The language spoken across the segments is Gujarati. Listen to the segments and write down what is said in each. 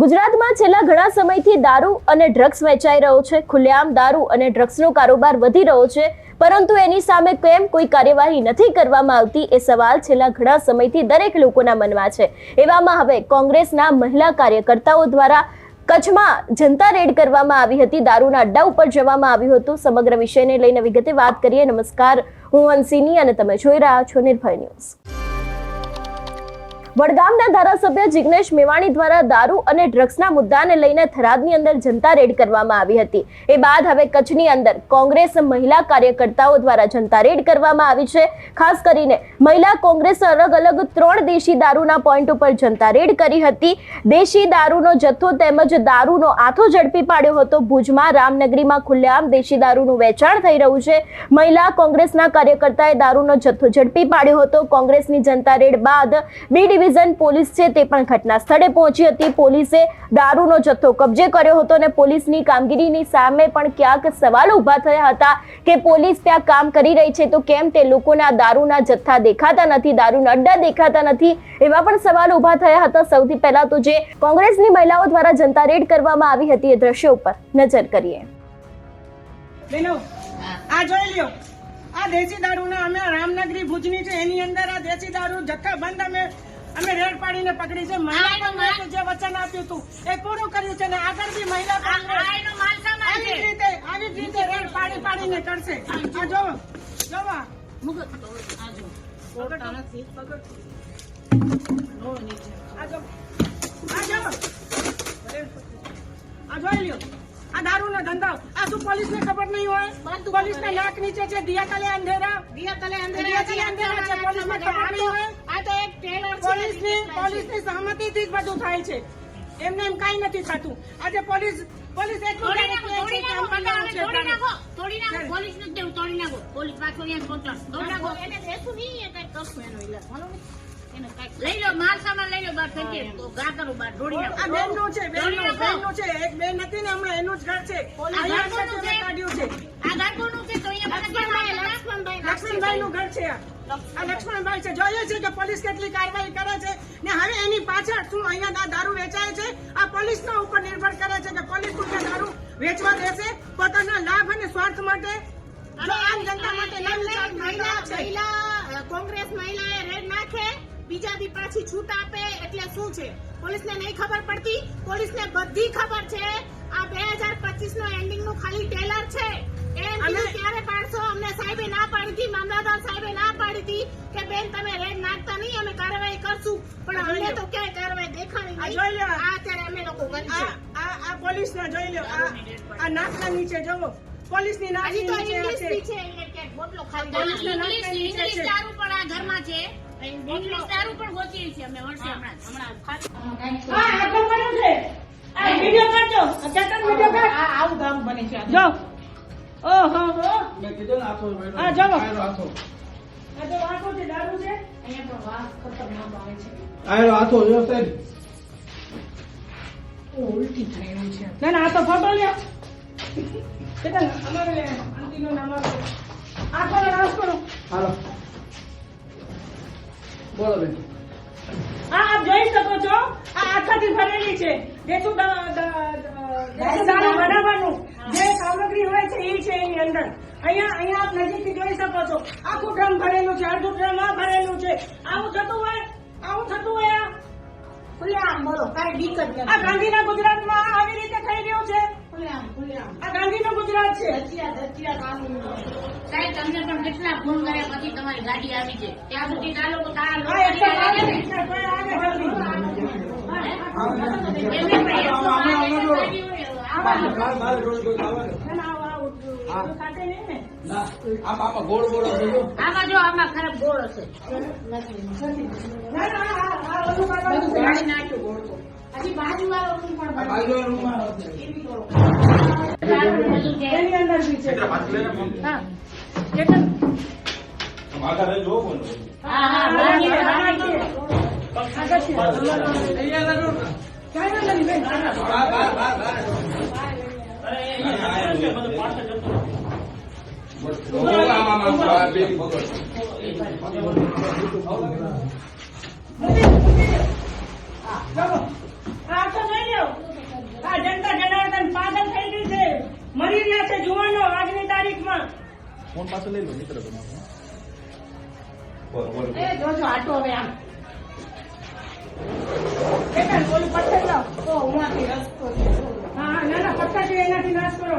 ગુજરાતમાં છેલ્લા ઘણા સમયથી દારૂ અને ડ્રગ્સ વેચાઈ રહ્યો છે. ખુલ્લેઆમ દારૂ અને ડ્રગ્સનો કારોબાર વધી રહ્યો છે. પરંતુ એની સામે કેમ કોઈ કાર્યવાહી નથી કરવામાં આવતી એ સવાલ છેલ્લા ઘણા સમયથી દરેક લોકોના મનમાં છે. એવામાં હવે કોંગ્રેસના મહિલા કાર્યકર્તાઓ દ્વારા કચ્છમાં જનતા રેડ કરવામાં આવી હતી. દારૂના અડ્ડા ઉપર જવામાં આવ્યું હતું. સમગ્ર વિષયને લઈને વિગતે વાત કરીએ. નમસ્કાર. હું હંસિની અને તમે જોઈ રહ્યા છો નિર્ભય ન્યૂઝ. વડગામના ધારાસભ્ય જિગ્નેશ મેવાણી દ્વારા દારૂ અને ડ્રગ્સના મુદ્દાને લઈને થરાદની અંદર જનતા રેડ કરવામાં આવી હતી. એ બાદ હવે કચ્છની અંદર કોંગ્રેસ મહિલા કાર્યકર્તાઓ દ્વારા જનતા રેડ કરવામાં આવી છે. ખાસ કરીને મહિલા કોંગ્રેસે અલગ અલગ ત્રણ દેશી દારૂના પોઈન્ટ ઉપર જનતા રેડ કરી હતી. દેશી દારૂનો જથ્થો તેમજ દારૂનો આથો ઝડપી પાડ્યો હતો. ભુજમાં રામનગરીમાં ખુલ્લેઆમ દેશી દારૂનું વેચાણ થઈ રહ્યું છે. મહિલા કોંગ્રેસના કાર્યકર્તાએ દારૂનો જથ્થો ઝડપી પાડ્યો હતો. કોંગ્રેસની જનતા રેડ બાદ બી ડિવિઝન પોલીસ છે તે પણ ઘટના સ્થળે પહોંચી હતી. પોલીસે દારૂનો જથ્થો કબજે કર્યો હતો અને પોલીસની કામગીરીની સામે પણ ક્યાંક સવાલો ઊભા થયા હતા કે પોલીસ ત્યાં કામ કરી રહી છે તો કેમ તે લોકોના દારૂના જથ્થા દેખાતા નથી, દારૂના અડ્ડા દેખાતા નથી એવા પણ સવાલો ઊભા થયા હતા. સૌથી પહેલા તો જે કોંગ્રેસની મહિલાઓ દ્વારા જનતા રેડ કરવામાં આવી હતી એ દ્રશ્યો ઉપર નજર કરીએ. આ જોઈ લ્યો. આ અમે રામનગરી ભુજની છે. એની અંદર આ દેશી દારૂ જથ્થા બંધ અમે અમે રેડ પાડીને પકડી છે. મહિલા કોંગ્રેસે જે વચન આપ્યું હતું એ પૂરું કર્યું છે ને આગળ બી મહિલા કોંગ્રેસ આવી જ રીતે આવી જ રીતે રેડ પાડી પાડીને કરશે. આ જો આ જો. આ જોઈ લ્યો. આ દારૂનો ધંધો. આ શું પોલીસને ખબર નહીં હોય? પોલીસ નાક નીચે છે દિયા તલે અંધેરા દિયા તલે અંધેરા છે પોલીસને ખબર નહીં હોય. પોલીસની પોલીસની સહમતિથી જ બધું થાય છે એમને એમ કાઈ નથી થતું આજે પોલીસ પોલીસ એટલું તોડી નાખો, તોડી નાખો, તોડી પોલીસ નથી દેવું, તોડી નાખો. પોલીસ પાછો અહીંયા પહોંચો તોડી નાખો. એને દેશું નહીં, એ કંઈક કરશું એનો ને. કાંઈક- લઈ લો માલ સામાન લઈ લો બાર થઈ તો ગા કરો બાર ઢોળી નાખો. આ બેનનું છે બેનનું છે એક બેન નથી ને હમણાં એનું જ ઘર છે આ ઘર કોનું? છે આ ઘર કોનું છે? લક્ષ્મણભાઈ નું ઘર છે આ. લક્ષ્મણભાઈ. છે. જોઈએ છે કે પોલીસ કેટલી કાર્યવાહી કરે છે ને હવે એની પાછળ શું અહીંયા દારૂ વેચાય છે? આ પોલીસના ઉપર નિર્ભર કરે છે કે પોલીસ કોઈ દારૂ વેચવા દેશે? પોતાના લાભ અને સ્વાર્થ માટે? આમ જનતા માટે કોંગ્રેસ મહિલાએ રેડ નાખે બીજા દી પાછી છૂટ આપે એટલે શું છે? પોલીસને નહીં ખબર પડતી. પોલીસને બધી ખબર છે. આ બે હજાર પચીસ નો એન્ડિંગનું ખાલી ટેલર છે. કીધું ક્યારે પાડશો? અમને સાહેબે ના પાડી હતી મામલતદાર સાહેબે ના પાડી હતી કે બેન તમે રેડ નાખતા નહીં અમે કાર્યવાહી કરશું. પણ અમને તો ક્યાંય કાર્યવાહી દેખાણી જોઈ લો. આ અત્યારે અમે લોકો આ આ પોલીસ ના જોઈ લો આ આ નાકના નીચે જોવો પોલીસની નાકની નીચે છે. બોટલો ખાલી ઇંગ્લિશ- નાખતા નીચે છે. દારૂ પણ આ ઘરમાં છે. ઇંગ્લિશ દારૂ. પણ ગોતીએ છીએ અમે વર્ષે હમણાં હમણાં હા આટલું કર્યું છે? આ વિડિયો કરજો. આ વિડિયો કર. આ આવું ગામ બને છે. જો. ઓહો હો મેં કીધું ને આથો ભાઈ હા, આથો આ તો વાંકો છે? દારૂ છે? અહીંયા પણ વાસ ખતરનાક આવે છે. આયરો આથો જો સાહેબ ઉલટી થઈ રહી છે. ના ના આ તો ફોટો લ્યો. ચેતન અમારે લે આંટીનો નામ આપો. આ નાશ કરો હાલો. બોલો બેન. આ આપ જોઈ શકો છો. આ આખાથી ભરેલી છે. દેશુ દ- દ- દેશી દારૂ બનાવવાનું જે સામગ્રી હોય છે એ છે એની અંદર. અહીંયા અહીંયા આપ નજીકથી જોઈ શકો છો. આખું ડ્રમ ભરેલું છે અડધું ડ્રમ આ ભરેલું છે. આવું થતું હોય આવું થતું હોય ખુલ્લેઆમ બોલો કાંઈ બીક જ આ ગાંધીના ગુજરાતમાં આવી રીતે થઈ રહ્યું છે? ખુલ્લેઆમ ખુલ્લેઆમ. આ ગાંધીનું ગુજરાત છે? સાહેબ તમને પણ કેટલા ફોન કર્યા પછી તમારી ગાડી આવી છે ત્યાં સુધી લોકો તારા લોકો ને. એમને એટલું આમાં કોઈ ગોળ ગોળ હશે આમાં જો આમાં ખરાબ ગોળ હશે. ના ના આ મરી આજની તારીખમાં લો મિત્ર તમારો એ જોજો આટો હવે આમ બોલું પથ્થર લાવ હા, ના ના, પથ્થર એનાથી નાશ કરો.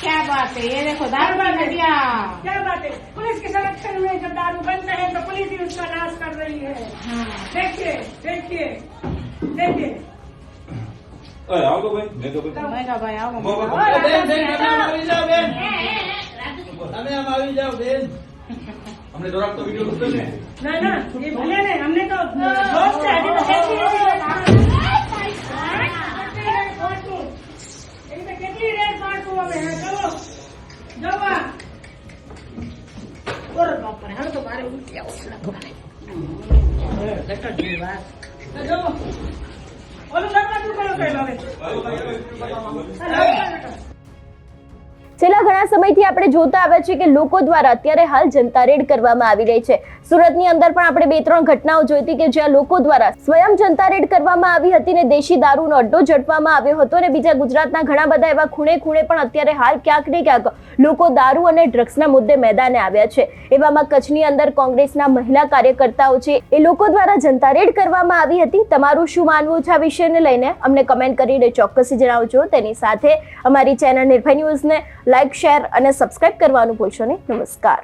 क्या बात है ये देखो दारू बंद कर दिया क्या बात है पुलिस के संरक्षण में जब दारू बनता है तो पुलिस ही उसका नाश कर रही है देखिए देखिए देखिए આવતો ભાઈ મેં તો ભાઈ मैं कहा भाई आओ એ બેન બેન તમે આમ આવી જાઓ બેન તમે આમ આવી જાઓ બેન અમને જરાક તો વિડીયો ઉતરે ને ના ના એ ભલે ને અમને તો જોશ છે હજી તો છેલ્લા ઘણા સમયથી આપણે જોતા આવ્યા છે કે લોકો દ્વારા અત્યારે હાલ જનતા રેડ કરવામાં આવી રહી છે. સુરતની અંદર પણ આપણે બે ત્રણ ઘટનાઓ જોઈ હતી કે જ્યાં લોકો દ્વારા સ્વયં જનતા રેડ કરવામાં આવી હતી ને દેશી દારૂનો અડ્ડો ઝડપવામાં આવ્યો હતો અને બીજા ગુજરાતના ઘણા બધા એવા ખૂણે ખૂણે પણ અત્યારે હાલ ક્યાંક ને ક્યાંક લોકો દારૂ અને ડ્રગ્સના મુદ્દે મેદાને આવ્યા છે. એવામાં કચ્છની અંદર કોંગ્રેસના મહિલા કાર્યકર્તાઓ છે. એ લોકો દ્વારા જનતા રેડ કરવામાં આવી હતી. તમારું શું માનવું છે આ વિષયને લઈને? અમને કમેન્ટ કરીને ચોક્કસથી જણાવજો. તેની સાથે અમારી ચેનલ નિર્ભય ન્યૂઝને લાઇક શેર અને સબસ્ક્રાઇબ કરવાનું ભૂલશો નહીં. નમસ્કાર.